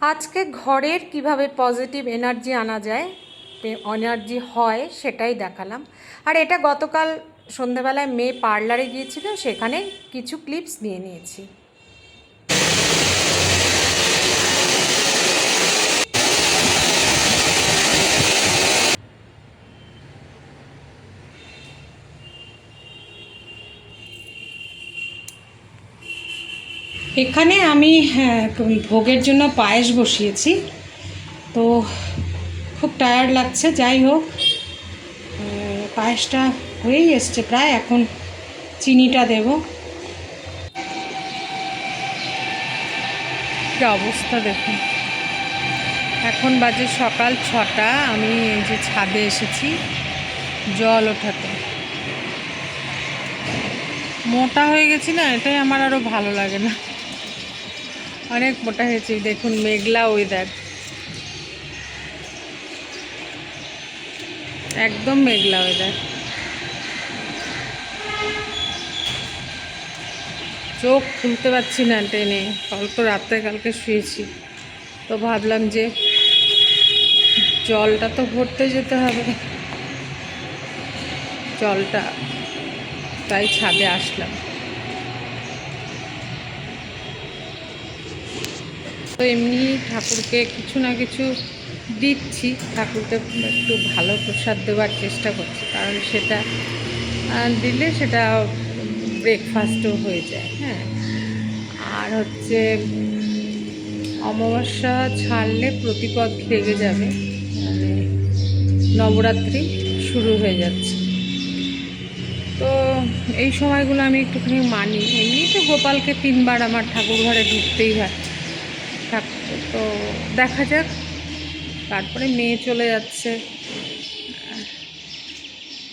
আজকে ঘরের কীভাবে পজিটিভ এনার্জি আনা যায় এনার্জি হয় সেটাই দেখালাম। আর এটা গতকাল সন্ধেবেলায় মেয়ে পার্লারে গিয়েছিল, সেখানে কিছু ক্লিপস নিয়ে নিয়েছি। এখানে আমি হ্যাঁ, ভোগের জন্য পায়েস বসিয়েছি। তো খুব টায়ার্ড লাগছে যাই হোক। পায়েসটা হয়েই এসছে প্রায় এখন চিনিটা দেব। অবস্থা দেখুন। এখন বাজে সকাল ছটা আমি এই যে ছাদে এসেছি জল ওঠাতে। মোটা হয়ে গেছি না এটাই আমার আরও ভালো লাগে না। অনেক মোটা হয়েছি দেখুন মেঘলা ওয়েদার একদম মেঘলা ওয়েদার চোখ খুলতে পারছি না টেনে অল্প রাত্রে কালকে শুয়েছি। তো ভাবলাম যে জলটা তো ভরতে যেতে হবে। জলটা, তাই ছাদে আসলাম। তো এমনি ঠাকুরকে কিছু না কিছু দিচ্ছি। ঠাকুরকে একটু ভালো প্রসাদ দেওয়ার চেষ্টা করছি, কারণ সেটা দিলে সেটা ব্রেকফাস্টও হয়ে যায় হ্যাঁ। আর হচ্ছে, অমাবস্যা ছাড়লে প্রতিপদ লেগে যাবে মানে নবরাত্রি শুরু হয়ে যাচ্ছে। তো এই সময়গুলো আমি একটুখানি মানি। এমনি তো গোপালকে তিনবার আমার ঠাকুর ঘরে ঢুকতেই হয়। তো দেখা যাক। তারপরে মেয়ে চলে যাচ্ছে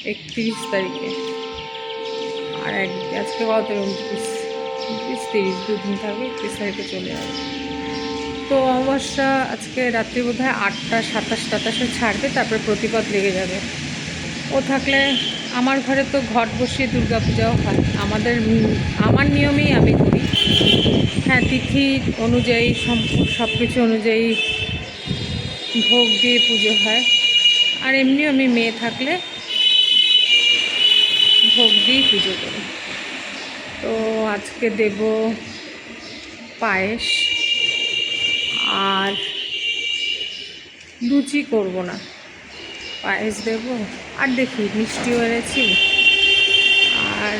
একত্রিশ তারিখে। আর এক আজকে কত উনত্রিশ উনত্রিশ তিরিশ, দুদিন থাকবে, একত্রিশ তারিখে চলে যাবে। তো অমাবস্যা আজকে রাত্রি বোধ হয় আটটা, সাতাশ, সাতাশে ছাড়বে, তারপরে প্রতিপদ লেগে যাবে। ও থাকলে আমার ঘরে তো ঘট বসিয়ে দুর্গা পূজাও হয়। আমাদের, আমার নিয়মেই আমি করি। হ্যাঁ তিথি অনুযায়ী সব কিছু অনুযায়ী ভোগ দিয়ে পুজো হয়। আর এমনিও আমি মেয়ে থাকলে ভোগ দিয়েই পুজো করি। তো আজকে দেব পায়েস। আর লুচি করব না। পায়েস দেব। আর দেখি, মিষ্টিও এনেছি। আর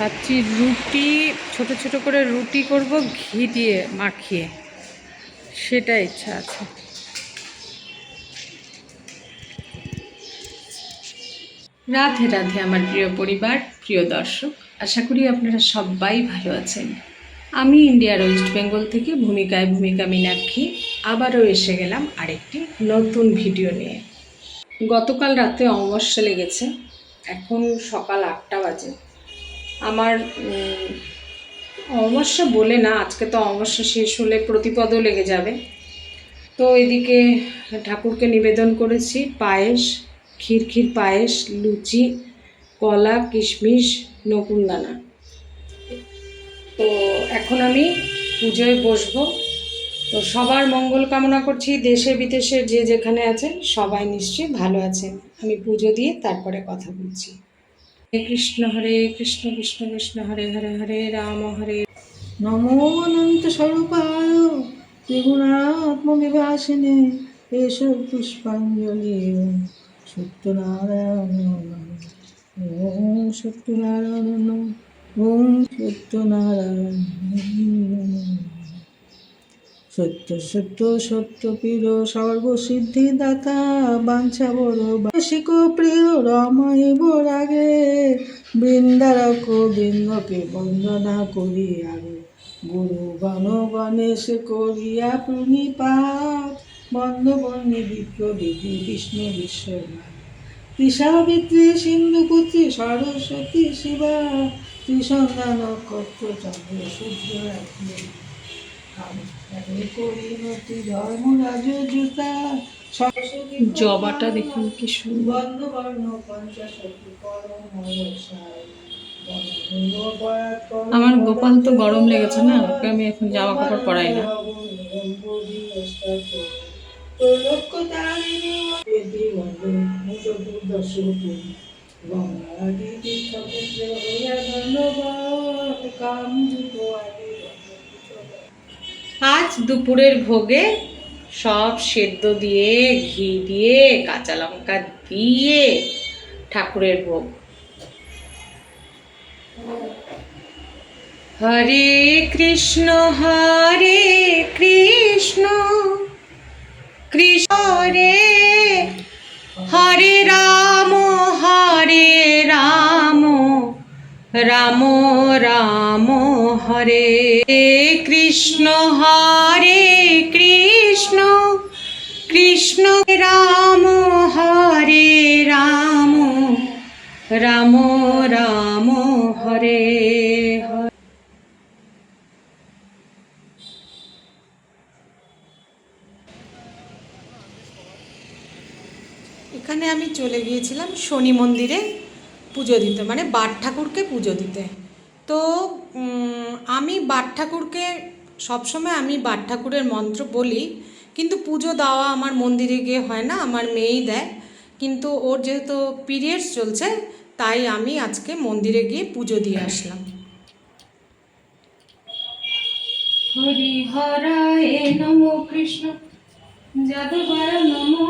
ভাবছি রুটি, ছোট ছোট করে রুটি করব, ঘি দিয়ে মাখিয়ে। সেটা ইচ্ছা আছে। রাধে রাধে আমার প্রিয় পরিবার, প্রিয় দর্শক, আশা করি আপনারা সবাই ভালো আছেন। আমি ইন্ডিয়ার ওয়েস্ট বেঙ্গল থেকে ভূমিকায় ভূমিকা মীনাক্ষী, আবারও এসে গেলাম আরেকটি নতুন ভিডিও নিয়ে। গতকাল রাতে অমাবস্যা লেগেছে, এখন সকাল আটটা বাজে। আমার অমাবস্যা বলে না, আজকে তো অমাবস্যা শেষ হলে প্রতিপদও লেগে যাবে। তো এদিকে ঠাকুরকে নিবেদন করেছি, পায়েস ক্ষীর ক্ষীর পায়েস, লুচি, কলা, কিশমিশ নকুনদানা তো এখন আমি পুজোয় বসবো। তো সবার মঙ্গল কামনা করছি, দেশে বিদেশে যে যেখানে আছেন, সবাই নিশ্চয়ই ভালো আছেন। আমি পুজো দিয়ে তারপরে কথা বলছি। কৃষ্ণ, হরে কৃষ্ণ কৃষ্ণ কৃষ্ণ হরে হরে হরে রাম, হরে নমো অনন্ত স্বরূপায় ত্রিগুণাত্মবিভাসিনে এস পুষ্পাঞ্জলি সত্যনারায়ণ। ওম সত্যনারায়ণ ওম সত্যনারায়ণ। সত্য সত্য প্রিয় সর্বসিদ্ধি দাতা বাঞ্ছা বড় বাসিক প্রিয় রমাইব রাগে বৃন্দারক বৃন্দকে বন্দনা করি আগে। গুরু গণ গণেশ করিয়া প্রণিপাত। বন্দ বন্যে বিপ্র বিধি বিষ্ণু বিশ্বনাথ। ত্রিসাবিত্রী সিন্ধু পুত্রী সরস্বতী শিবা। ত্রিসন্ধ্যা নক্ষত্র চন্দ্র সূর্য জবাটা দেখুন কি আমার গোপাল তো গরম লেগেছে না, ওকে আমি এখন জামা কাপড় পরাই না। আজ দুপুরের ভোগে সব সেদ্ধ দিয়ে, ঘি দিয়ে, কাঁচা লঙ্কা দিয়ে ঠাকুরের ভোগ। হরে কৃষ্ণ হরে কৃষ্ণ কৃষ্ণ হরে হরে রাম। রাম রাম, হরে কৃষ্ণ হরে কৃষ্ণ। কৃষ্ণ, রাম, হরে রাম। রাম রাম, হরে এখানে আমি চলে গিয়েছিলাম শনি মন্দিরে। পুজো দিতে মানে বাট ঠাকুরকে পুজো দিতে। তো আমি বাট ঠাকুরকে, সবসময় আমি বাট ঠাকুরের মন্ত্র বলি, কিন্তু পুজো দেওয়া আমার মন্দিরে গিয়ে হয় না, আমার মেয়েই দেয়। কিন্তু ওর যেহেতু পিরিয়ডস চলছে, তাই আমি আজকে মন্দিরে গিয়ে পুজো দিয়ে আসলাম। হরি হরিহরায় নমো কৃষ্ণ। যাদবায় নমো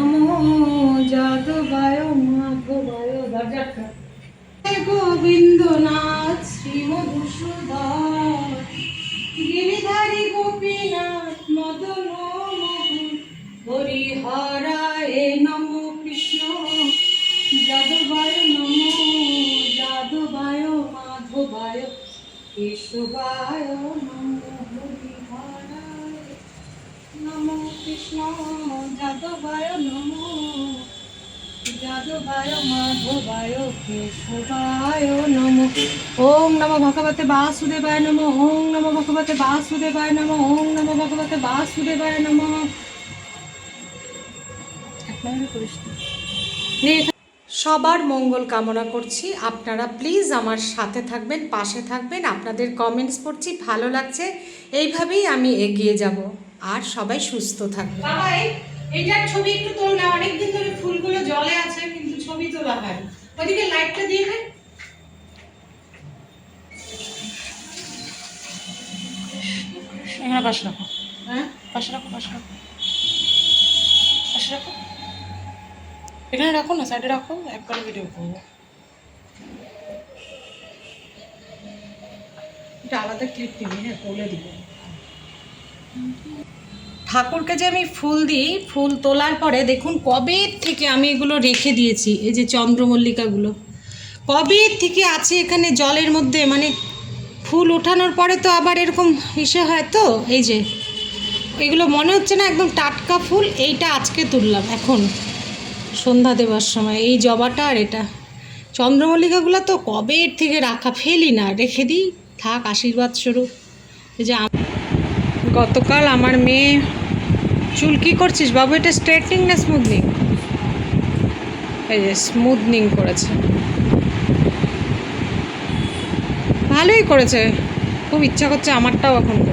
কৃষ্ণ যাদবায় নমো যাদবায় মাধবায় ওম নমো ভগবতে বাসুদেবায় নমো, ওম নমো ভগবতে বাসুদেবায় নমো, ওম নমো ভগবতে বাসুদেবায় নমো। সবার মঙ্গল কামনা করছি। আপনারা প্লিজ আমার সাথে থাকবেন, পাশে থাকবেন। আপনাদের কমেন্টস পড়ছি, ভালো লাগছে। এইভাবেই আমি এগিয়ে যাব। আর সবাই সুস্থ থাকবে। বাবা এইটার ছবি একটু তোল না অনেকদিন ধরে ফুলগুলো জলে আছে কিন্তু ছবি তোলা হয়। না। ওদিকে লাইটটা দিয়ে দেন এখানে পাশে রাখো। হ্যাঁ? পাশে রাখো পাশে রাখো। পাশে রাখো। এখানে রাখো না সাইডে রাখো একবারে ভিডিও করব। এটা আলাদা ক্লিপ দিবি হ্যাঁ তুলে দিব। ঠাকুরকে যে আমি ফুল দিই, ফুল তোলার পরে দেখুন কবে থেকে আমি এগুলো রেখে দিয়েছি, এই যে চন্দ্রমল্লিকাগুলো। কবে থেকে আছে এখানে জলের মধ্যে? মানে ফুল ওঠানোর পরে তো আবার এরকম ইসে হয় তো, এই যে। এগুলো মনে হচ্ছে না একদম টাটকা ফুল, এইটা আজকে তুললাম, এখন। সন্ধ্যা দেওয়ার সময়, এই জবাটা আর এটা। চন্দ্রমল্লিকাগুলো তো কবে থেকে রাখা, ফেলি না, রেখে দিই, থাক, আশীর্বাদ স্বরূপ। এই যে গতকাল আমার মেয়ে চুল কী করছিস বাবু? এটা স্ট্রেটনিং না স্মুথনিং এই যে স্মুথনিং করেছে। ভালোই করেছে। খুব ইচ্ছা করছে আমারটাও এখন